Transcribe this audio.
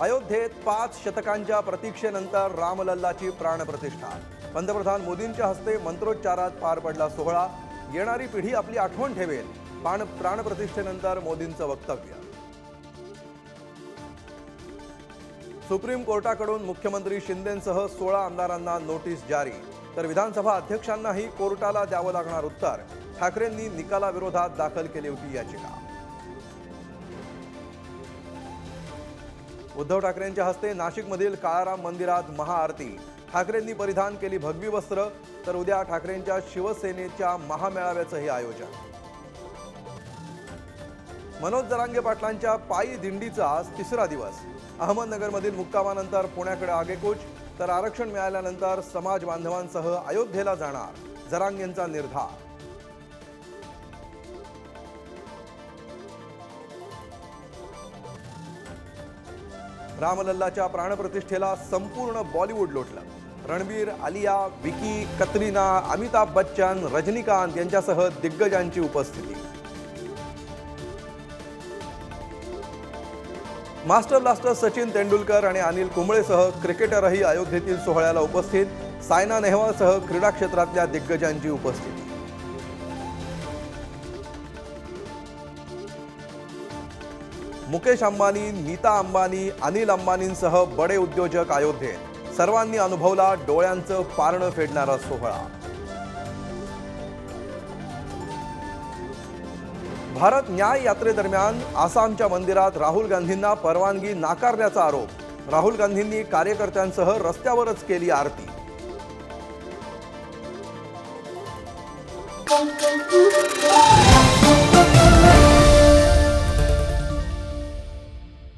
अयोध्येत पाच शतकांच्या प्रतीक्षेनंतर रामलल्लाची प्राणप्रतिष्ठा. पंतप्रधान मोदींच्या हस्ते मंत्रोच्चारात पार पडला सोहळा. येणारी पिढी आपली आठवण ठेवेल. प्राण प्राणप्रतिष्ठेनंतर मोदींचं वक्तव्य. सुप्रीम कोर्टाकडून मुख्यमंत्री शिंदेंसह सोळा आमदारांना नोटीस जारी. तर विधानसभा अध्यक्षांनाही कोर्टाला द्यावं लागणार उत्तर. ठाकरेंनी निकालाविरोधात दाखल केली होती याचिका. उद्धव ठाकरेंच्या हस्ते नाशिकमधील काळाराम मंदिरात महाआरती. ठाकरेंनी परिधान केली भगवी वस्त्र तर उद्या ठाकरेंच्या शिवसेनेच्या महामेळाव्याचंही आयोजन. मनोज जरांगे पाटलांच्या पायी दिंडीचा आज तिसरा दिवस. अहमदनगरमधील मुक्कामानंतर पुण्याकडे आगेकूच तर आरक्षण मिळाल्यानंतर समाज बांधवांसह अयोध्येला जाणार जरांगेंचा निर्धार. रामलल्लाच्या प्राणप्रतिष्ठेला संपूर्ण बॉलिवूड लोटलं. रणबीर आलिया विकी कतरीना अमिताभ बच्चन रजनीकांत यांच्यासह दिग्गजांची उपस्थिती. मास्टर ब्लास्टर सचिन तेंडुलकर आणि अनिल कुंबळेसह क्रिकेटरही अयोध्येतील सोहळ्याला उपस्थित. सायना नेहवालसह क्रीडा क्षेत्रातल्या दिग्गजांची उपस्थिती. मुकेश अंबानी नीता अंबानी अनिल अंबानींसह बडे उद्योजक अयोध्येत सर्वांनी अनुभवला डोळ्यांचं पारणं फेडणारा सोहळा. भारत न्याय यात्रेदरम्यान आसामच्या मंदिरात राहुल गांधींना परवानगी नाकारल्याचा आरोप. राहुल गांधींनी कार्यकर्त्यांसह रस्त्यावरच केली आरती. Thank you.